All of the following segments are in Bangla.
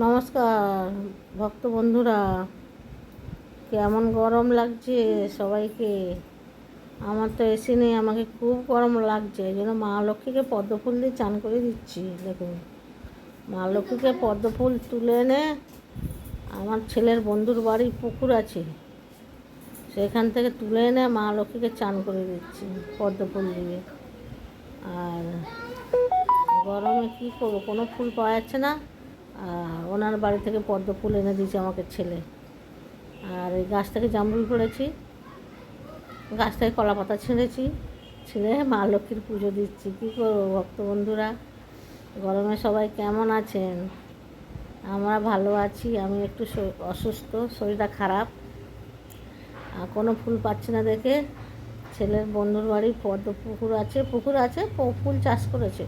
নমস্কার, ভক্ত বন্ধুরা, কেমন গরম লাগছে সবাইকে? আমার তো এসি নেই, আমাকে খুব গরম লাগছে, এই জন্য মা লক্ষ্মীকে পদ্ম ফুল দিয়ে চান করে দিচ্ছি, দেখুন। মা লক্ষ্মীকে পদ্ম ফুল তুলে এনে আমার ছেলের বন্ধুর বাড়ি পুকুর আছে, সেখান থেকে তুলে এনে মা লক্ষ্মীকে চান করে দিচ্ছি পদ্ম ফুল দিয়ে। আর গরমে কী করব, কোনো ফুল পাওয়া যাচ্ছে না? ওনার বাড়ি থেকে পদ্ম ফুল এনে দিয়েছে আমাকে ছেলে। আর এই গাছ থেকে জামরুল করেছি, গাছ থেকে কলা পাতা ছিঁড়েছি, ছিঁড়ে মা লক্ষ্মীর পুজো দিচ্ছি। কী করব ভক্ত বন্ধুরা? গরমে সবাই কেমন আছেন? আমরা ভালো আছি, আমি একটু অসুস্থ, শরীরটা খারাপ। কোনো ফুল পাচ্ছি না দেখে ছেলের বন্ধুর বাড়ি পদ্ম পুকুর আছে পুকুর আছে ফুল চাষ করেছে।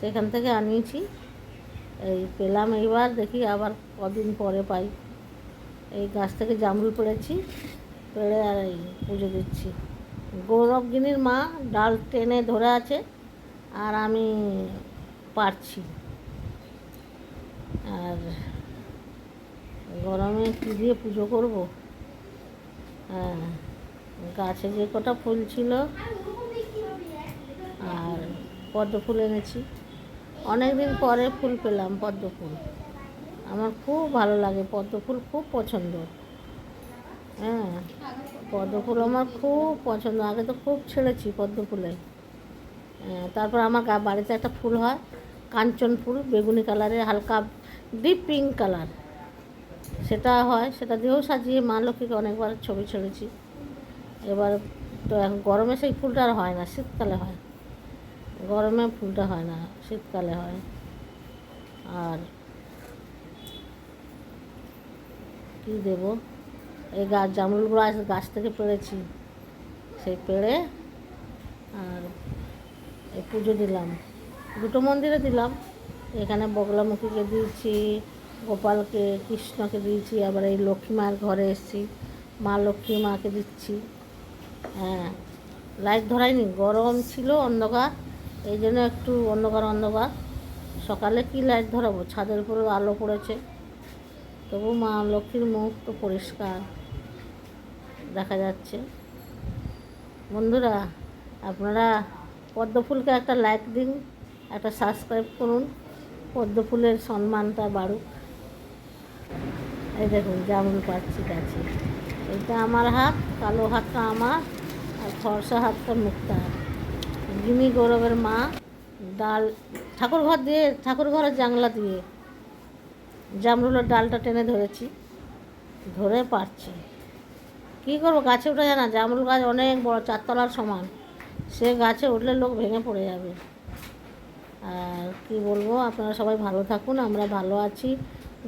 সেখান থেকে আনিয়েছি। এই পেলাম এইবার, দেখি আবার কদিন পরে পাই। এই গাছ থেকে জামরুল পেড়েছি, পেড়ে আর এই পুজো দিচ্ছি। গৌরবগিনীর মা ডাল টেনে ধরে আছে, আর আমি পারছি। আর গরমে কী দিয়ে পুজো করব? হ্যাঁ গাছে যে কটা ফুল ছিল, আর পদ্ম ফুল এনেছি। অনেক দিন পরে ফুল পেলাম পদ্ম ফুল। আমার খুব ভালো লাগে পদ্ম ফুল খুব পছন্দ। হ্যাঁ পদ্ম ফুল আমার খুব পছন্দ। আগে তো খুব ছেড়েছি পদ্ম ফুলে। হ্যাঁ, তারপর আমার বাড়িতে একটা ফুল হয় কাঞ্চন ফুল বেগুনি কালারের হালকা ডিপ পিঙ্ক কালার। সেটা হয় সেটা দিয়েও সাজিয়ে মা লক্ষ্মীকে অনেকবার ছবি ছেড়েছি। এবার তো এখন গরমে সেই ফুলটা আর হয় না শীতকালে হয়। গরমে ফুলটা হয় না, শীতকালে হয়। আর কী দেব? এই গাছ জামরুলগুলো আছে গাছ থেকে পেড়েছি। সেই পেড়ে আর এই পুজো দিলাম। দুটো মন্দিরে দিলাম। এখানে বগলামুখীকে দিয়েছি, গোপালকে, কৃষ্ণকে দিয়েছি, আবার এই লক্ষ্মী মায়ের ঘরে এসেছি। মা লক্ষ্মী, মাকে দিচ্ছি। হ্যাঁ লাইট ধরায়নি গরম ছিল, অন্ধকার। এই জন্য একটু অন্ধকার অন্ধকার। সকালে কি লাইট ধরাবো? ছাদের উপরে আলো পড়েছে। তবু মা লক্ষ্মীর মুখ তো পরিষ্কার। দেখা যাচ্ছে। বন্ধুরা, আপনারা পদ্মফুলকে একটা লাইক দিন, একটা সাবস্ক্রাইব করুন। পদ্মফুলের সম্মানটা বাড়ুক। এই দেখুন জামুন পাচ্ছি গাছে। এটা আমার হাত, কালো হাতটা আমার, আর ফর্সা হাতটা মুক্তার। গিনি গৌরবের মা, ডাল, ঠাকুর ঘর দিয়ে, ঠাকুর ঘরের জানলা দিয়ে জামরুলের ডালটা টেনে ধরেছি, ধরে পারছি। কী করব, গাছে উঠে যায় না, জামরুল গাছ অনেক বড়, চারতলার সমান। সে গাছে উঠলে লোক ভেঙে পড়ে যাবে। আর কি বলব, আপনারা সবাই ভালো থাকুন, আমরা ভালো আছি।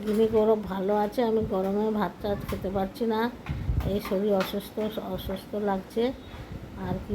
গিনি গৌরব ভালো আছে, আমি গরমে ভাত টাত খেতে পারছি না। এই শরীর অসুস্থ অসুস্থ লাগছে। আর কি